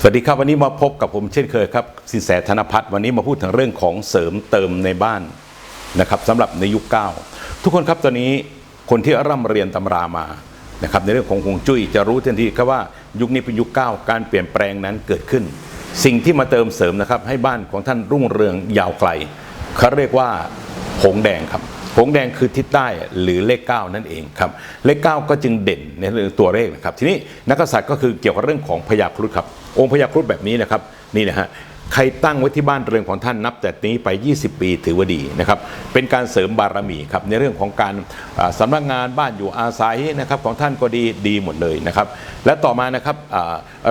สวัสดีครับ วันนี้มาพบกับผมเช่นเคยครับสินแสธนพัฒน์วันนี้มาพูดถึงเรื่องของเสริมเติมในบ้านนะครับสำหรับในยุคเก้าทุกคนครับตอนนี้คนที่ร่ำเรียนตำรามานะครับในเรื่องของฮวงจุ้ยจะรู้ทันทีครับว่ายุคนี้เป็นยุคเก้าการเปลี่ยนแปลงนั้นเกิดขึ้น สิ่งที่มาเติมเสริมนะครับให้บ้านของท่านรุ่งเรืองยาวไกลเขาเรียกว่าหงแดงครับ งแดงคือทิศใต้หรือเลข 9 นั่นเองครับ เลข 9 ก็จึงเด่นในเรื่องตัวเลขนะครับ ทีนี้นักษัตริย์ก็คือเกี่ยวกับเรื่องของพญาครุฑครับ องค์พญาครุฑแบบนี้นะครับนี่นะฮะใครตั้งไว้ที่บ้านเรือนของท่านนับแต่นี้ไป 20 ปีถือว่าดีนะครับเป็นการเสริมบารมีครับในเรื่องของการสำนักงานบ้านอยู่อาศัยนะครับของท่านก็ดีดีหมดเลยนะครับและต่อมานะครับ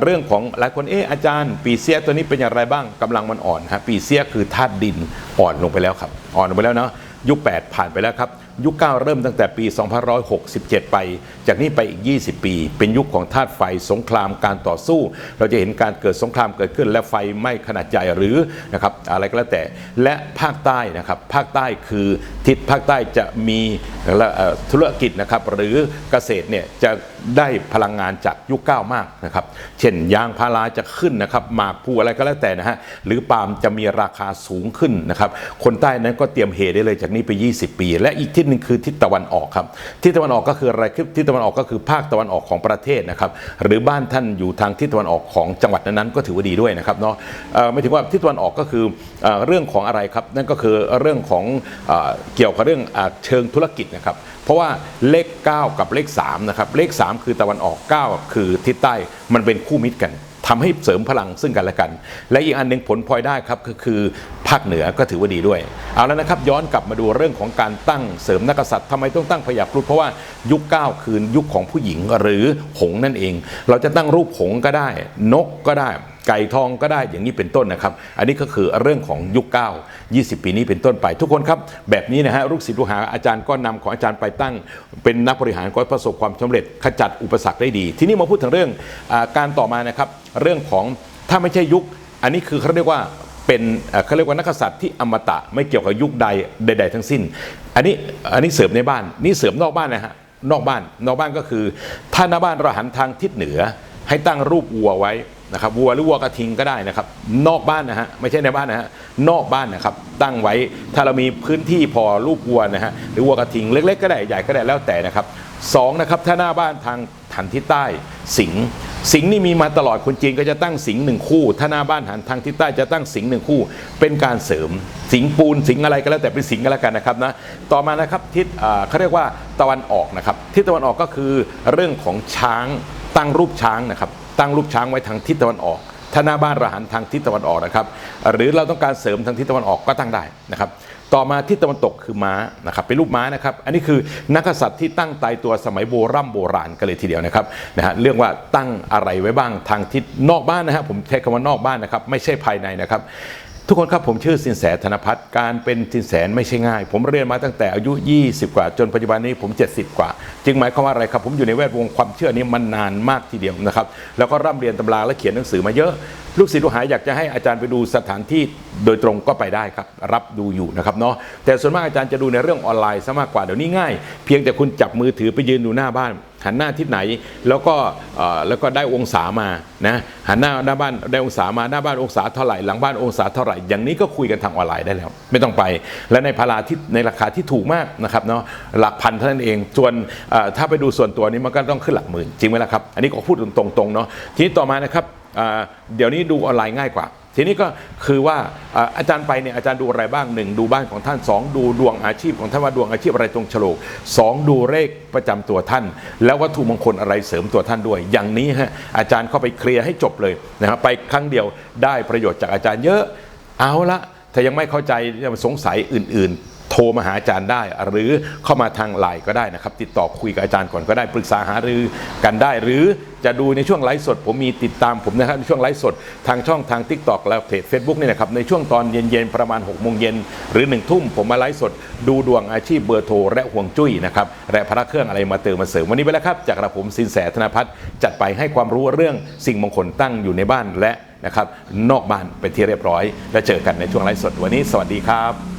เรื่องของหลายคนเอออาจารย์ ปีเสียตัวนี้เป็นอย่างไรบ้างกำลังมันอ่อนฮะปีเสียคือธาตุดินอ่อนลงไปแล้วครับอ่อนลงไปแล้วเนาะ ยุค 8 ผ่านไปแล้วครับ ยุค 9 เริ่มตั้งแต่ปี 2567 ไป จากนี้ไปอีก 20 ปี เป็นยุคของธาตุไฟสงครามการต่อสู้ เราจะเห็นการเกิดสงครามเกิดขึ้น และไฟไหม้ขนาดใหญ่หรือนะครับอะไรก็แล้วแต่และภาคใต้นะครับภาคใต้คือทิศภาคใต้จะมีธุรกิจนะครับหรือเกษตรเนี่ยจะ ได้พลังงานจากยุค9มากนะครับ เช่นยางพาราจะขึ้นนะครับหมากพลูอะไรก็แล้วแต่นะฮะหรือปาล์มจะมีราคาสูงขึ้นนะครับ คนใต้นั้นก็เตรียมเฮได้เลยจากนี้ไป 20 ปี และอีกทิศหนึ่งคือทิศตะวันออกครับทิศตะวันออกก็คืออะไรคือทิศตะวันออกก็คือภาคตะวันออกของประเทศนะครับ หรือบ้านท่านอยู่ทางทิศตะวันออกของจังหวัดนั้นๆก็ถือว่าดีด้วยนะครับเนาะไม่ถึงว่าทิศตะวันออกก็คือเอเรื่องของอะไรครับ นั่นก็คือเรื่องของเอเกี่ยวกับเรื่องอเชิงธุรกิจนะครับ เพราะว่าเลข 9 กับเลข3นะครับเลข 3คือตะวันออก 9 คือทิศใต้มันเป็นคู่มิตรกันทำให้เสริมพลังซึ่งกันและกัน และอีกอันหนึ่งผลพลอยได้ครับก็คือภาคเหนือก็ถือว่าดีด้วย เอาแล้วนะครับย้อนกลับมาดูเรื่องของการตั้งเสริมนักษัตริย์ทำไมต้องตั้งพยาพรุธเพราะว่ายุค9คือยุคของผู้หญิงหรือหงนั่นเอง เราจะตั้งรูปหงก็ได้ นกก็ได้ ไก่ทองก็ได้อย่างนี้เป็นต้นนะครับ อันนี้ก็คือเรื่องของยุค 9 20 ปีนี้เป็นต้นไป ทุกคนครับ แบบนี้นะฮะลูกศิษย์ลูกหาอาจารย์ก็นำของอาจารย์ไปตั้ง เป็นนักบริหารก็ประสบความสำเร็จขจัดอุปสรรคได้ดี ทีนี้มาพูดถึงเรื่องอการต่อมานะครับ เรื่องของถ้าไม่ใช่ยุค อันนี้คือเขาเรียกว่าเป็นเขาเรียกว่านักกษัตริย์ที่อมตะไม่เกี่ยวกับยุคใดใด ๆ ทั้งสิ้น อันนี้อันนี้เสริมในบ้านนี่เสริมนอกบ้านนะฮะนอกบ้านนอกบ้านก็คือ ถ้าหน้าบ้านเราหันทางทิศเหนือ ให้ตั้งรูปวัวไว้ นะครับวัวหรือวัวกระทิงก็ได้นะครับ นอกบ้านนะฮะไม่ใช่ในบ้านนะฮะนอกบ้านนะครับ ตั้งไว้ถ้าเรามีพื้นที่พอรูปวัวนะฮะหรือวัวกระทิงเล็ก ๆ ก็ได้ใหญ่ก็ได้แล้วแต่นะครับสองนะครับถ้าหน้าบ้านทางหันทิศใต้สิงสิงนี่มีมาตลอดคนจีนก็จะตั้งสิงหนึ่งคู่ ถ้าหน้าบ้านหันทางทิศใต้จะตั้งสิงหนึ่งคู่ เป็นการเสริมสิงปูนสิงอะไรก็แล้วแต่เป็นสิงก็แล้วกันนะครับนะต่อมานะครับทิศอ่าเขาเรียกว่าตะวันออกนะครับทิศตะวันออกก็คือเรื่องของช้างตั้งรูปช้างนะครับ ตั้งรูปช้างไว้ทางทิศตะวันออกถ้าหน้าบ้านเราหันทางทิศตะวันออกนะครับ หรือเราต้องการเสริมทางทิศตะวันออกก็ตั้งได้นะครับ ต่อมาทิศตะวันตกคือม้านะครับ เป็นรูปม้านะครับ อันนี้คือนักษัตริย์ที่ตั้งตายตัวสมัยโบรโบราณกันเลยทีเดียวนะครับนะฮะเรื่องว่าตั้งอะไรไว้บ้างทางทิศนอกบ้านนะครับผมใช้คำว่านอกบ้านนะครับ ไม่ใช่ภายในนะครับ ทุกคนครับผมชื่อสินแสธนพัฒน์การเป็นสินแสไม่ใช่ง่าย ผมเรียนมาตั้งแต่อายุ 20 กว่า จนปัจจุบันนี้ผม 70 กว่า จึงหมายความว่าอะไรครับ ผมอยู่ในแวดวงความเชื่อนี้มันนานมากทีเดียวนะครับ แล้วก็ร่ำเรียนตำราและเขียนหนังสือมาเยอะ ลูกศิษย์ลูกหาอยากจะให้อาจารย์ไปดูสถานที่โดยตรงก็ไปได้ครับ รับดูอยู่นะครับเนาะแต่ส่วนมากอาจารย์จะดูในเรื่องออนไลน์ซะมากกว่าเดี๋ยวนี้ง่าย เพียงแต่คุณจับมือถือไปยืนดูหน้าบ้าน หันหน้าทิศไหนแล้วก็แล้วก็ได้องศามานะหันหน้าหน้าบ้านได้องศามาหน้าบ้านองศาเท่าไหร่หลังบ้านองศาเท่าไหร่อย่างนี้ก็คุยกันทางออนไลน์ได้แล้ว ไม่ต้องไป และในพาราที่ในราคาที่ถูกมากนะครับเนาะหลักพันเท่านั้นเองส่วนถ้าไปดูส่วนตัวนี้มันก็ต้องขึ้นหลักหมื่นจริงไหมล่ะครับอันนี้ก็พูดตรงๆเนาะทีนี้ต่อมานะครับ เดี๋ยวนี้ดูออนไลน์ง่ายกว่า ทีนี้ก็คือว่าอาจารย์ไปเนี่ยอาจารย์ดูอะไรบ้างหนึ่งดูบ้านของท่านสองดูดวงอาชีพของท่านว่าดวงอาชีพอะไรตรงฉลกสองดูเลขประจำตัวท่าน แล้ววัตถุมงคลอะไรเสริมตัวท่านด้วย อย่างนี้ฮะอาจารย์เข้าไปเคลียร์ให้จบเลยนะครับไปครั้งเดียวได้ประโยชน์จากอาจารย์เยอะเอาละถ้ายังไม่เข้าใจสงสัยอื่น ๆ โทรมาหาอาจารย์ได้ หรือเข้ามาทางไลน์ก็ได้นะครับ ติดต่อคุยกับอาจารย์ก่อนก็ได้ปรึกษาหารือกันได้ หรือจะดูในช่วงไลฟ์สด ผมมีติดตามผมนะครับในช่วงไลฟ์สดทางช่องทาง t ิ k t o k และเพจ Facebook นี่นะครับในช่วงตอนเย็นๆ ประมาณ6กโมงเย็นหรือ1นึ่ทุ่มผมมาไลฟ์สด ดูดวงอาชีพเบอร์โทรและห่วงจุ้ยนะครับและพระเครื่องอะไรมาเติมมาเสริมวันนี้ไปแล้วครับจากกระผมสินแสธนพัฒน์จัดไปให้ความรู้เรื่องสิ่งมงคลตั้งอยู่ในบ้านและนะครับนอกบ้านเป็นที่เรียบร้อย และเจอกันในช่วงไลฟ์สดวันนี้ สวัสดีครับ